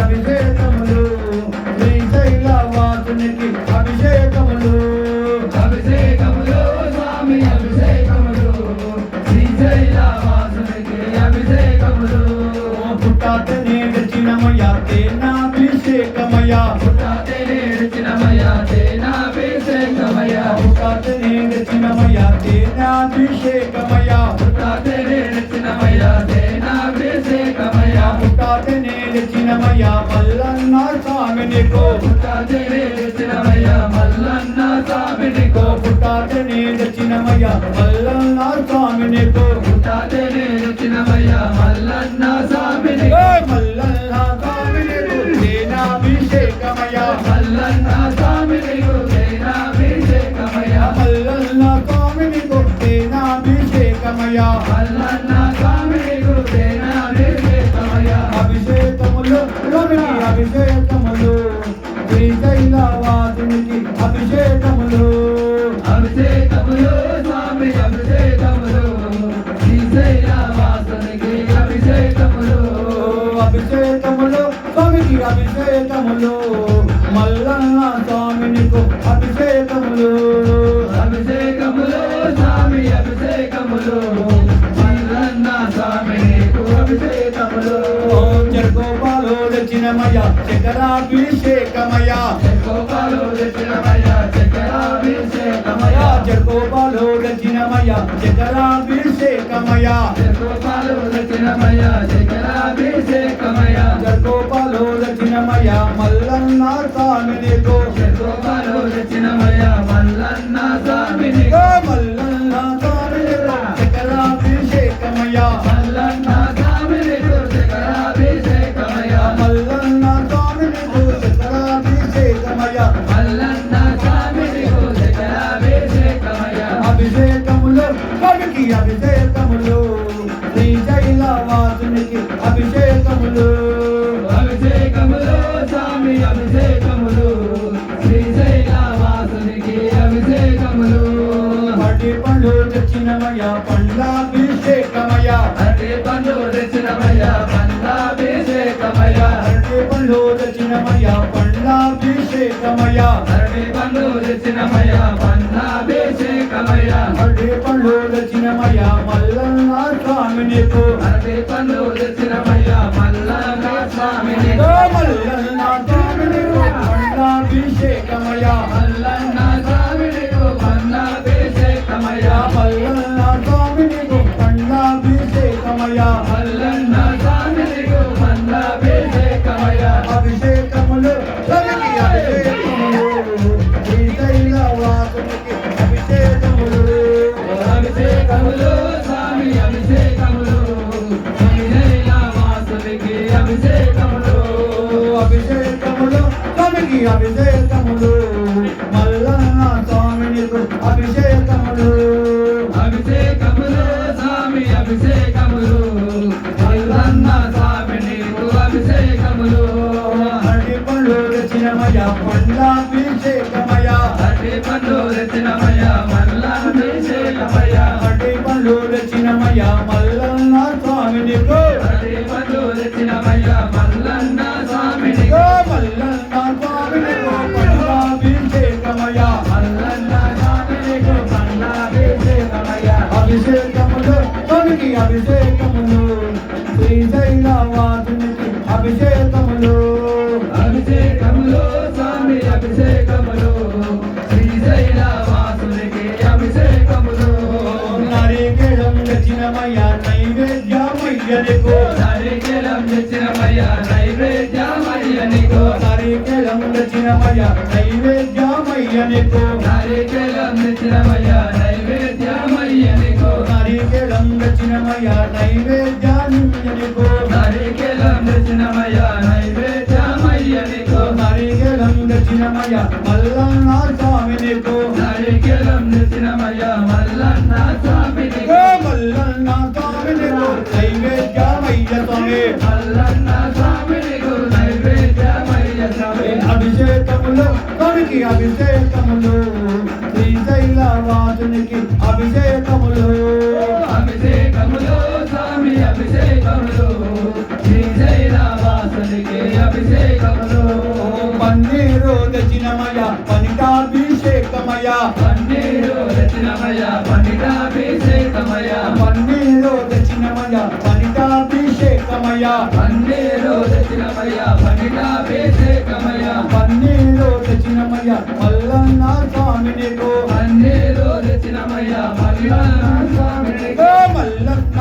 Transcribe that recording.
అభిషేకములు శ్రీశైల వాసునికి అభిషేకములు. అభిషేకములు స్వామి అభిషేకములు శ్రీశైల వాసునికి అభిషేకములు. పుట్టాతనే రచినమయ తేనాభిషేకమయ పుట్టాతే నేర్చినమయ తేనాభిషేకమయ పుట్టాతనే రచినమయ తేనాభిషేకమయ పుట్టాతే నేర్చినమయ తేనాభిషేకమయ పుట్టాతనే రచినమయ మల్లన్న స్వామినికో పుట్టాతే నేర్చినమయ మల్లన్న స్వామినికో పుట్టాతనే రచినమయ మల్లన్న నేర్చినమయ మల్లన్న స్వామినికో మల్లన్న తేనాభిషేకమయ మల్లన్న స్వామినికో అభిషేకములు. శ్రీశైల వాసునికి అభిషేకములు. అభిషేకములు స్వామి అభిషేకములు. శ్రీశైల వాసునికి అభిషేకములు. అభిషేకములు స్వామికి అభిషేకములు. దక్షిణమయ చకరాభిషేకమయ జగోపాలో దక్షిణమయ చక్రాభిషేకమయ జగోపాలో దక్షిణమయ చకరాభిషేకమయ గోపాలు దక్షిణమయ చక్రాభిషేకమయ జగోపాలో దక్షిణమయ మల్లన్న స్వామినికు జగోపాలో దక్షిణమయ మల్లన్న అభిషేకములు. అభిషేకములు స్వామి అభిషేకములు శ్రీశైల వాసునికి అభిషేకములు మటి పండు దక్షిణమయ పండాభిషేకమయ అరటి పండు దక్షిణమయ పండాభిషేకమయ అరటి పండు దక్షిణమయ పండాభిషేకమయ అరటి పండు దక్షిణమయ పండాభిషేకమయ అరటి పండు దక్షిణమయ మల్లన్న స్వామినికు అరటి పండు దక్షిణమయ మల్లన్న అభిషేకములు అభిషేకములు తనకి అభిషేకములు. మల్లన్న స్వామినికు అభిషేకములు. అభిషేకములు స్వామి అభిషేకములు. మల్లన్న స్వామి నీకు అభిషేకములు. అరటి పండ్లు రచినమయ పండాభిషేకమయ అట్టి పండు రచనమయ అభిషేకములు తనకి అభిషేకములు శ్రీశైల వాసునికి అభిషేకములు. అభిషేకములు స్వామి అభిషేకములు శ్రీశైల వాసునికి అభిషేకములు నరికేళం దక్షిణమయ నైవేద్యమయ్యనికు. నరికెలం తెచ్చినమయ్య నైవేద్యమయ్య నీకు నరికేళం దక్షిణమయ నైవేద్యమయ్యనికు నరికెలం తెచ్చినమయ్య నైవేద్యమయ్య నీకు నరికేళం దక్షిణమయ నైవేద్యానికు నరికెలం తెచ్చినమయ్య నైవేద్యమయ్య నీకు నరికేళం దక్షిణమయ మల్లన్న స్వామినికు నరికెలం తెచ్చినమయ్య మల్లన్న స్వామి నీకు మల్లన్న స్వామినికు నైవేద్యమయ్య స్వామి మల్లన్న తనకి అభిషేకములు. శ్రీశైల వాసునికి అభిషేకములు. అభిషేకములు స్వామి అభిషేకములు. శ్రీశైల వాసునికి అభిషేకములు. తెచ్చినమయ పనిటాభిషేకమయ. పన్నీరు రచనమయ పండితాభిషేకమయ పన్నీరు తెచ్చినమయ పనిటాభిషేకమయ. మల్లన్న స్వామి నీకు. పన్నీరు రచనమయ మల్లన్న స్వామిని ఓ మల్లన్న